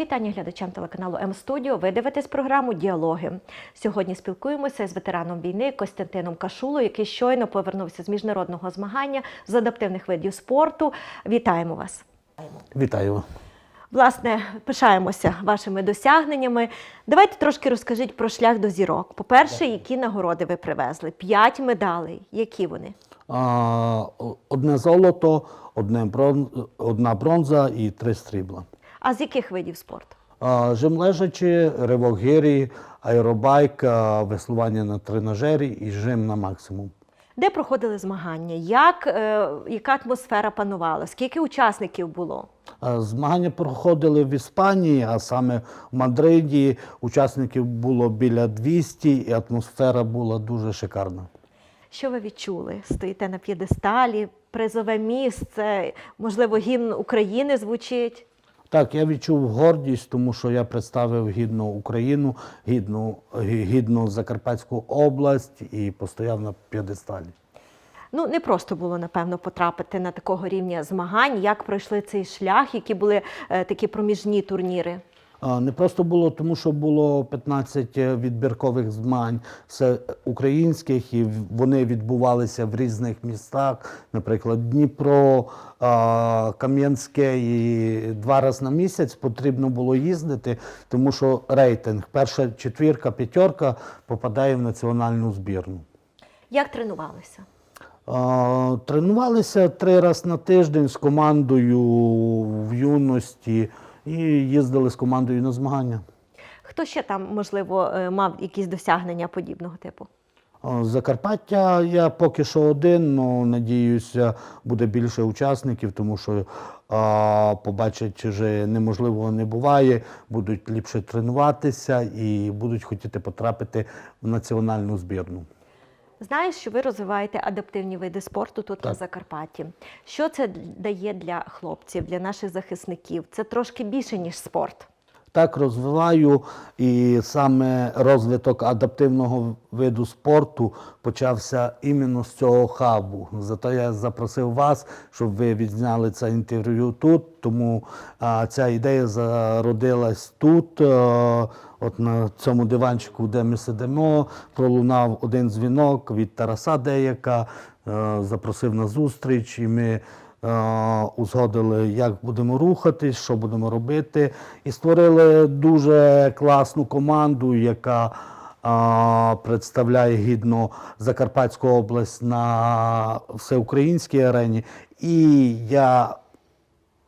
Вітання глядачам телеканалу М-студіо. Ви дивитесь програму Діалоги. Сьогодні спілкуємося з ветераном війни Костянтином Кашулою, який щойно повернувся з міжнародного змагання з адаптивних видів спорту. Вітаємо вас! Вітаю. Власне, пишаємося вашими досягненнями. Давайте трошки розкажіть про шлях до зірок. По-перше, які нагороди ви привезли? П'ять медалей. Які вони? Одне золото, одне брон, одна бронза і три срібла. А з яких видів спорту? А, жим лежачі, ривок гирі, аеробайк, веслування на тренажері і жим на максимум. Де проходили змагання? Як, е, яка атмосфера панувала? Скільки учасників було? Змагання проходили в Іспанії, а саме в Мадриді. Учасників було біля 200 і атмосфера була дуже шикарна. Що ви відчули? Стоїте на п'єдесталі, призове місце, можливо, гімн України звучить. Так, я відчув гордість, тому що я представив гідну Україну, гідну, гідну Закарпатську область і постояв на п'єдесталі. Ну, не просто було, напевно, потрапити на такого рівня змагань. Як пройшли цей шлях, які були е, такі проміжні турніри? Не просто було, тому що було 15 відбіркових змагань все українських, і вони відбувалися в різних містах, наприклад, Дніпро, Кам'янське, і два рази на місяць потрібно було їздити, тому що рейтинг, перша четвірка, п'ятерка попадає в національну збірну. Як тренувалися? Тренувалися три рази на тиждень з командою в юності і їздили з командою на змагання. Хто ще там, можливо, е, мав якісь досягнення подібного типу? Закарпаття я поки що один, але надіюся, буде більше учасників, тому що а, побачать, що неможливо не буває, будуть ліпше тренуватися і будуть хотіти потрапити в національну збірну. Знаю, що ви розвиваєте адаптивні види спорту тут на Закарпатті. Що це дає для хлопців, для наших захисників? Це трошки більше, ніж спорт. Так розвиваю, і саме розвиток адаптивного виду спорту почався іменно з цього хабу. Зато я запросив вас, щоб ви відзняли це інтерв'ю тут. Тому а, ця ідея зародилась тут. е, От на цьому диванчику, де ми сидимо, пролунав один дзвінок від Тараса Деяка, е, запросив на зустріч, і ми узгодили, як будемо рухатись, що будемо робити, і створили дуже класну команду, яка е, представляє гідно Закарпатську область на всеукраїнській арені. І я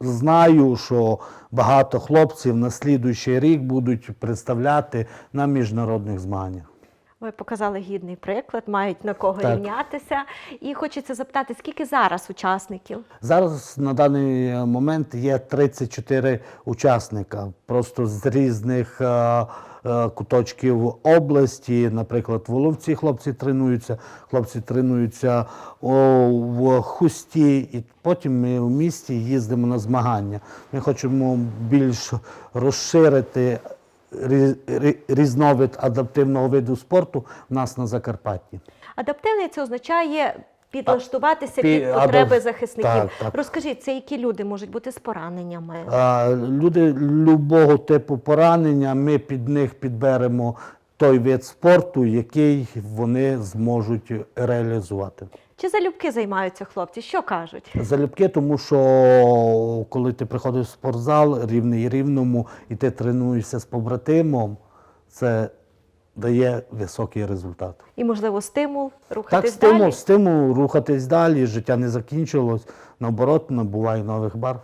знаю, що багато хлопців на слідуючий рік будуть представляти на міжнародних змаганнях. Ви показали гідний приклад, мають на кого Так. рівнятися. І хочеться запитати, скільки зараз учасників? Зараз на даний момент є 34 учасника, просто з різних е, е, куточків області. Наприклад, в Воловці хлопці тренуються, хлопці тренуються о, в хусті, і потім ми в місті їздимо на змагання. Ми хочемо більш розширити різновид адаптивного виду спорту в нас на Закарпатті. Адаптивний це означає підлаштуватися пі- під потреби захисників. так, так. Розкажіть, це які люди можуть бути з пораненнями? А, Люди любого типу поранення, ми під них підберемо той вид спорту, який вони зможуть реалізувати. Чи залюбки займаються хлопці? Що кажуть? Залюбки, тому що коли ти приходиш в спортзал рівний рівному і ти тренуєшся з побратимом, це дає високий результат. І, можливо, стимул рухатись Так, стимул, далі? стимул рухатись далі, життя не закінчилось, наоборот, набуває нових барв.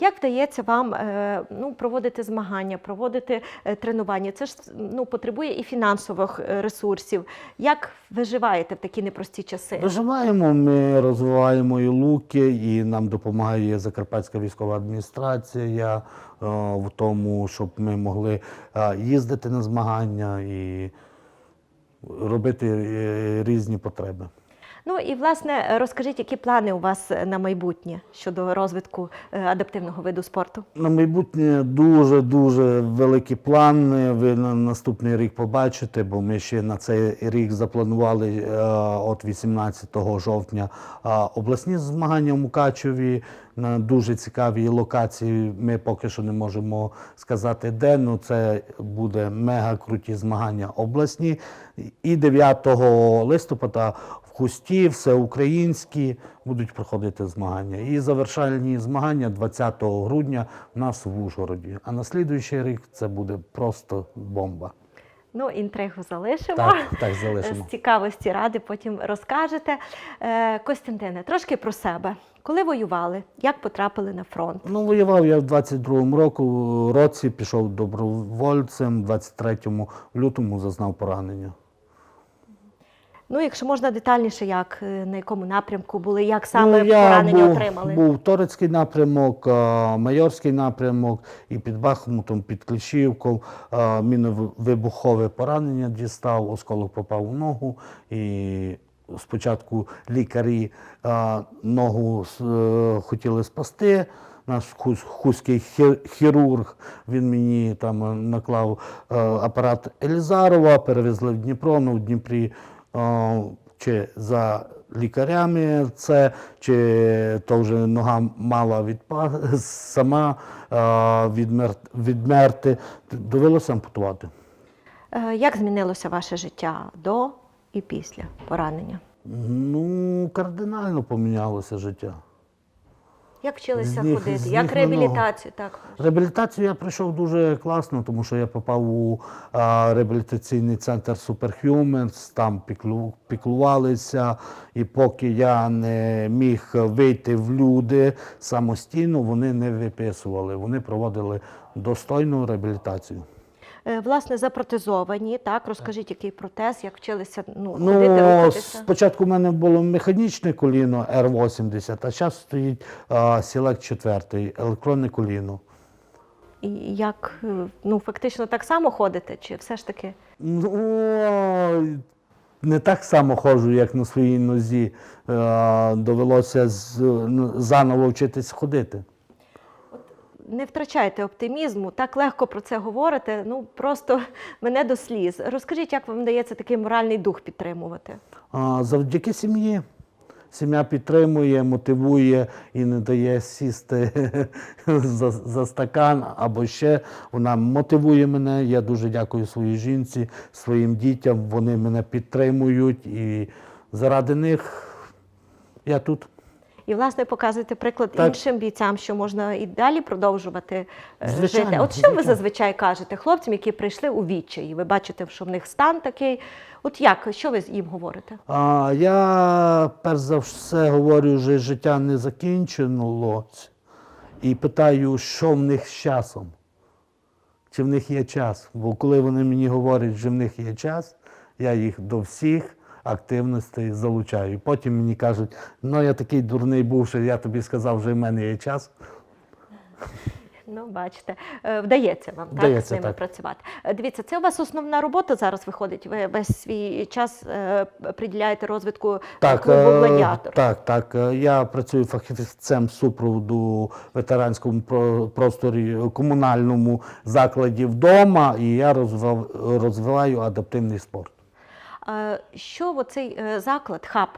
Як вдається вам е, ну, проводити змагання, проводити е, тренування? Це ж ну, потребує і фінансових е, ресурсів. Як виживаєте в такі непрості часи? Виживаємо, ми розвиваємо і луки, і нам допомагає Закарпатська військова адміністрація в тому, щоб ми могли їздити на змагання і робити різні потреби. Ну і власне розкажіть, які плани у вас на майбутнє щодо розвитку е, адаптивного виду спорту? На майбутнє дуже дуже великі плани. Ви на наступний рік побачите, бо ми ще на цей рік запланували е, от 18 жовтня е, обласні змагання в Мукачеві на дуже цікавій локації. Ми поки що не можемо сказати, де. Ну це буде мега круті змагання обласні. І 9 листопада в Хусті, всеукраїнські, будуть проходити змагання. І завершальні змагання 20 грудня в нас в Ужгороді. А на слідуючий рік це буде просто бомба. Ну, інтригу залишимо. Так, так залишимо. З цікавості ради потім розкажете. Е, Костянтине, трошки про себе. Коли воювали? Як потрапили на фронт? Ну, воював я в 22-му року, році, пішов добровольцем, в 23-му лютому зазнав поранення. Ну, якщо можна детальніше, як е, на якому напрямку були, як саме Ну, я поранення був, отримали? Був Торецький напрямок, Майорський напрямок, і під Бахмутом, під Кліщівкою. а, Міновибухове поранення дістав, осколок попав у ногу. І спочатку лікарі а, ногу е, хотіли спасти. Наш хуський хірург, він мені там е, наклав е, апарат Елізарова, перевезли в Дніпро, ну в Дніпрі е, чи за лікарями це, чи то вже нога мала відпа сама е, відмер, відмерти. Довелося ампутувати. Е, Як змінилося ваше життя до і після поранення? Ну, кардинально помінялося життя. Як вчилися них- ходити? Як реабілітацію? Так. Реабілітацію я пройшов дуже класно, тому що я попав у а, реабілітаційний центр Superhumans, там піклу, піклувалися, і поки я не міг вийти в люди самостійно, вони не виписували, вони проводили достойну реабілітацію. Е, Власне, запротезовані, так? Розкажіть, який протез, як вчилися ну, ходити, Ну, рухатися? спочатку в мене було механічне коліно R80, а зараз стоїть Select 4, електронне коліно. І як, е, ну, фактично так само ходите, чи все ж таки? Ну, не так само ходжу, як на своїй нозі. Е, Довелося ну, заново вчитись ходити. Не втрачайте оптимізму, так легко про це говорите, ну просто мене до сліз. Розкажіть, як вам вдається такий моральний дух підтримувати? А, Завдяки сім'ї. Сім'я підтримує, мотивує і не дає сісти за, за стакан або ще. Вона мотивує мене. Я дуже дякую своїй жінці, своїм дітям. Вони мене підтримують і заради них я тут. І, власне, показуєте приклад Так. іншим бійцям, що можна і далі продовжувати е, Звичайно, жити. От що ви зазвичай кажете хлопцям, які прийшли у відчаї? Ви бачите, що в них стан такий. От як, що ви їм говорите? А, я перш за все говорю, що життя не закінчилось. І питаю, що в них з часом. Чи в них є час? Бо коли вони мені говорять, що в них є час, я їх до всіх активностей залучаю. І потім мені кажуть, ну я такий дурний був, що я тобі сказав, що в мене є час. Ну, бачите, е, вдається вам так, з ними так. працювати. Е, Дивіться, це у вас основна робота зараз виходить. Ви весь свій час е, приділяєте розвитку Так, клубу Гладіатор. так, так. Я працюю фахівцем супроводу ветеранському просторі комунальному закладі вдома, і я розвив- розвиваю адаптивний спорт. Що оцей е, заклад, хаб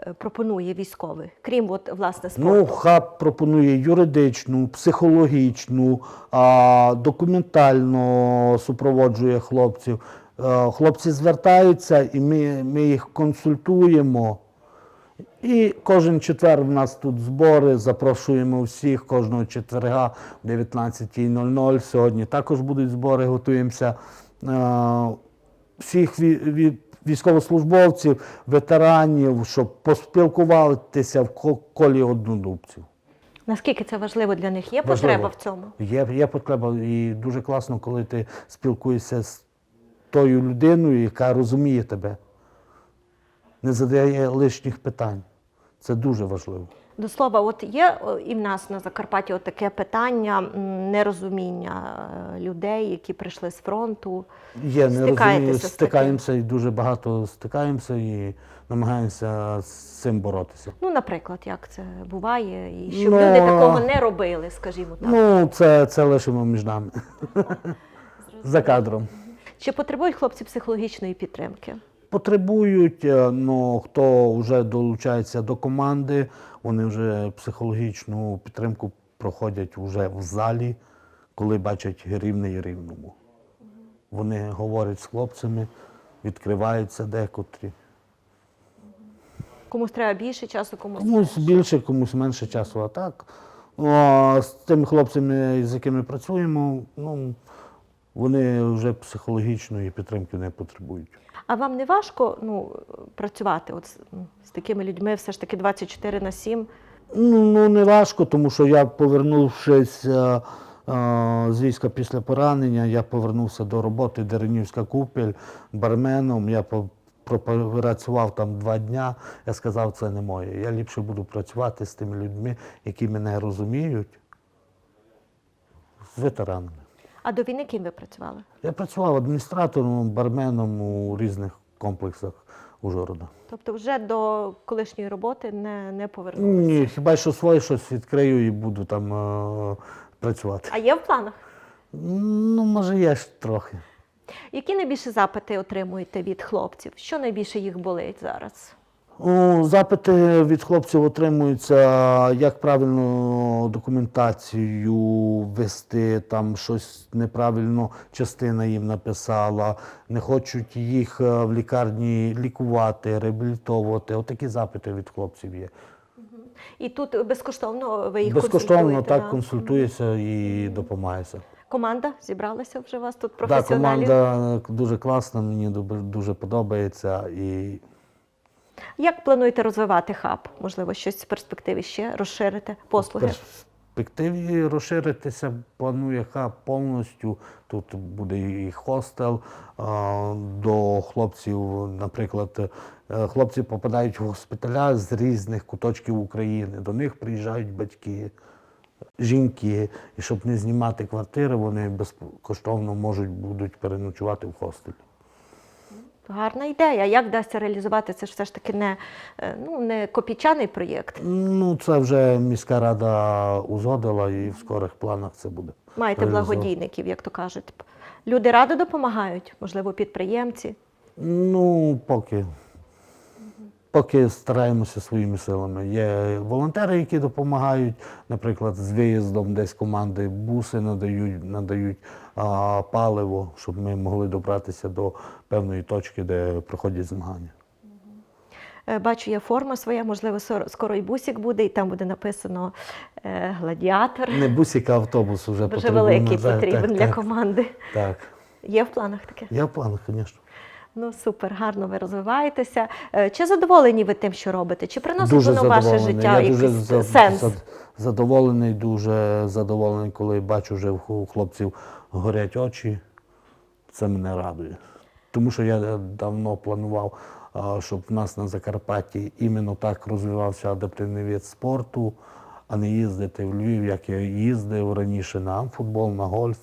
е, пропонує військовий, крім от, власне спорту? Ну, хаб пропонує юридичну, психологічну, документально супроводжує хлопців. Е, Хлопці звертаються, і ми, ми їх консультуємо. І кожен четвер в нас тут збори. Запрошуємо всіх кожного четверга в 19.00. Сьогодні також будуть збори, готуємося. Всіх ві- ві- військовослужбовців, ветеранів, щоб поспілкуватися в колі однодумців. Наскільки це важливо для них? Є Важливо. потреба в цьому? Є, є потреба, і дуже класно, коли ти спілкуєшся з тою людиною, яка розуміє тебе, не задає лишніх питань. Це дуже важливо. До слова, от є і в нас на Закарпатті от таке питання нерозуміння е, людей, які прийшли з фронту. Є, не Стикаєтеся розумію, з таким? стикаємося і дуже багато стикаємося і намагаємося з цим боротися. Ну, наприклад, як це буває, і щоб Ну, люди такого не робили, скажімо так. Ну, це, це лишимо між нами. За кадром. Чи потребують хлопці психологічної підтримки? Потребують, е, ну, хто вже долучається до команди, вони вже психологічну підтримку проходять вже в залі, коли бачать рівний рівному. Вони говорять з хлопцями, відкриваються декотрі. Комусь треба більше часу, комусь Комусь більше, комусь менше часу. А так о, з тими хлопцями, з якими працюємо, ну, вони вже психологічної підтримки не потребують. А вам не важко ну, працювати от з, ну, з такими людьми все ж таки 24 на 7? Ну, ну не важко, тому що я повернувшись е, е, з війська після поранення, я повернувся до роботи Деренівська купель барменом. Я по- пропрацював там два дня. Я сказав, це не моє. Я ліпше буду працювати з тими людьми, які мене розуміють, з ветеранами. А до війни ким ви працювали? Я працював адміністратором, барменом у різних комплексах Ужгорода. Тобто вже до колишньої роботи не, не повернулися? Ні, хіба що своє щось відкрию і буду там е, працювати. А є в планах? Ну, може, є ж трохи. Які найбільше запити отримуєте від хлопців? Що найбільше їх болить зараз? О, Запити від хлопців отримуються, як правильно документацію вести, там щось неправильно частина їм написала, не хочуть їх е, в лікарні лікувати, реабілітовувати. Отакі запити від хлопців є. І тут безкоштовно ви їх Безкоштовно консультуєте? так да? консультуєшся і допомагаєшся. Команда зібралася вже у вас тут Так, професіоналів? команда дуже класна, мені дуже подобається. І Як плануєте розвивати хаб? Можливо, щось в перспективі ще розширити послуги? В перспективі розширитися планує хаб повністю. Тут буде і хостел до хлопців. Наприклад, е, хлопці попадають в госпіталя з різних куточків України. До них приїжджають батьки, жінки, і щоб не знімати квартири, вони безкоштовно можуть будуть переночувати в хостелі. Гарна ідея. Як вдасться реалізувати? Це ж все ж таки не, е, ну, не копійчаний проєкт. Ну, це вже міська рада узгодила, і в скорих планах це буде. Маєте благодійників, як то кажуть. Люди радо допомагають, можливо, підприємці. Ну, поки. Поки стараємося своїми силами. Є волонтери, які допомагають, наприклад, з виїздом десь команди буси надають, надають а, паливо, щоб ми могли добратися до певної точки, де проходять змагання. Е, Бачу, є форма своя, можливо, скоро і бусик буде, і там буде написано е, гладіатор. Не бусик, а автобус вже Дуже великий потрібен для команди. Так. Є в планах таке? Я в планах, звісно. Ну супер, гарно ви розвиваєтеся. Е, Чи задоволені ви тим, що робите? Чи приносить Дуже воно в ваше життя Я якийсь за- сенс? задоволений, дуже задоволений, коли бачу, вже у хлопців горять очі. Це мене радує. Тому що я давно планував, щоб в нас на Закарпатті іменно так розвивався адаптивний вид спорту, а не їздити в Львів, як я їздив раніше на амфутбол, на гольф.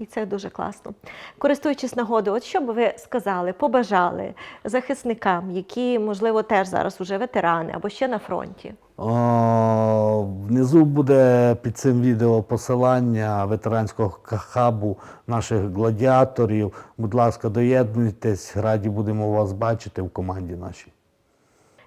І це дуже класно. Користуючись нагодою, от що би ви сказали, побажали захисникам, які, можливо, теж зараз уже ветерани або ще на фронті? О, Внизу буде під цим відео посилання ветеранського хабу наших гладіаторів. Будь ласка, доєднуйтесь, раді будемо вас бачити в команді нашій.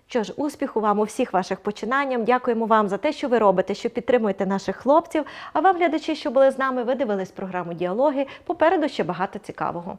Що ж, успіху вам у всіх ваших починаннях. Дякуємо вам за те, що ви робите, що підтримуєте наших хлопців. А вам, глядачі, що були з нами, ви дивились програму Діалоги. Попереду ще багато цікавого.